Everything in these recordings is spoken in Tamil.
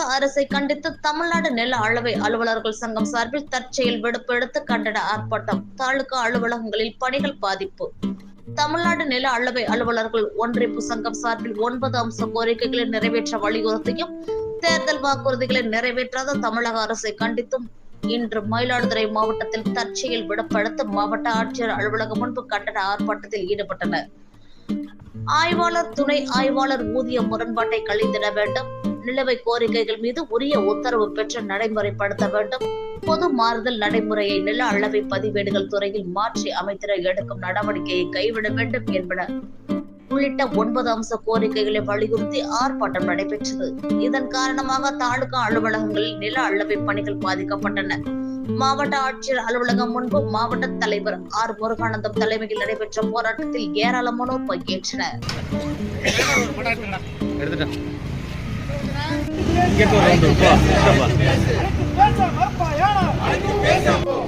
தமிழக அரசை கண்டித்து தமிழ்நாடு நில அளவை அலுவலர்கள் சங்கம் சார்பில் தற்செயல் விடுப்பு எடுத்து கண்டன ஆர்ப்பாட்டம் தாலுகா அலுவலகங்களில் பணிகள் பாதிப்பு. தமிழ்நாடு நில அளவை அலுவலர்கள் ஒன்றிப்பு சங்கம் சார்பில் ஒன்பது அம்ச கோரிக்கைகளை நிறைவேற்ற வலியுறுத்தியும் தேர்தல் வாக்குறுதிகளை நிறைவேற்றாத தமிழக அரசை கண்டித்தும் இன்று மயிலாடுதுறை மாவட்டத்தில் தற்செயல் விடப்படுத்த மாவட்ட ஆட்சியர் அலுவலகம் முன்பு கண்டன ஆர்ப்பாட்டத்தில் ஈடுபட்டனர். ஆய்வாளர் துணை ஆய்வாளர் ஊதிய முரண்பாட்டை கழிந்திட வேண்டும். நிலுவை கோரிக்கைகள் மீது உரிய உத்தரவு பெற்று நடைமுறைப்படுத்த வேண்டும். பொது மாறுதல் நடைமுறையை நில அளவை பதிவேடுகள் துறையில் மாற்றி அமைத்திட எடுக்கும் நடவடிக்கையை கைவிட வேண்டும் என்பன உள்ளிட்ட ஒன்பது அம்ச கோரிக்கைகளை வலியுறுத்தி ஆர்ப்பாட்டம் நடைபெற்றது. இதன் காரணமாக தாலுகா அலுவலகங்களில் நில அளவை பணிகள் பாதிக்கப்பட்டன. மாவட்ட ஆட்சியர் அலுவலகம் முன்பு மாவட்ட தலைவர் ஆர் முருகானந்தம் தலைமையில் நடைபெற்ற போராட்டத்தில் ஏராளமானோர் பங்கேற்றனர்.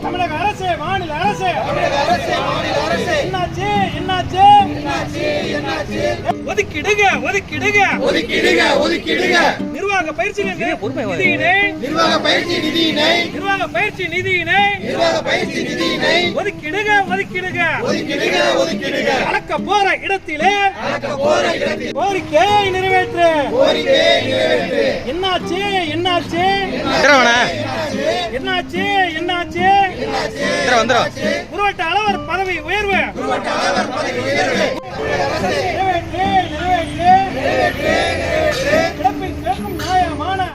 தமிழக அரசு மாநில அரசு. என்னாச்சு என்னாச்சு? ஒதுக்கிடுங்க ஒதுக்கிடுங்க. ஒதுக்கிடுக நிர்வாக பயிற்சி. நிதியினை. நிர்வாக பயிற்சி நிதியினை. நிர்வாக பயிற்சி நிதியினை. நிர்வாக பயிற்சி நிதியினை. ஒதுக்கிடுக ஒதுக்கிடுக. ஒதுக்கிடுக ஒதுக்கிடுக. அளக்க போற இடத்திலே. நடக்க போற இடத்தில். கோரிக்கை நிறைவேற்று. கோரிக்கை நிறைவேற்று. என்னாச்சு என்னாச்சு? வந்துடுவாண்ணே என்னாச்சு என்னாச்சு? வந்துடும் உருவட்ட அளவர் பதவி உயர்வு. நிறைவேற்று நிறைவேற்று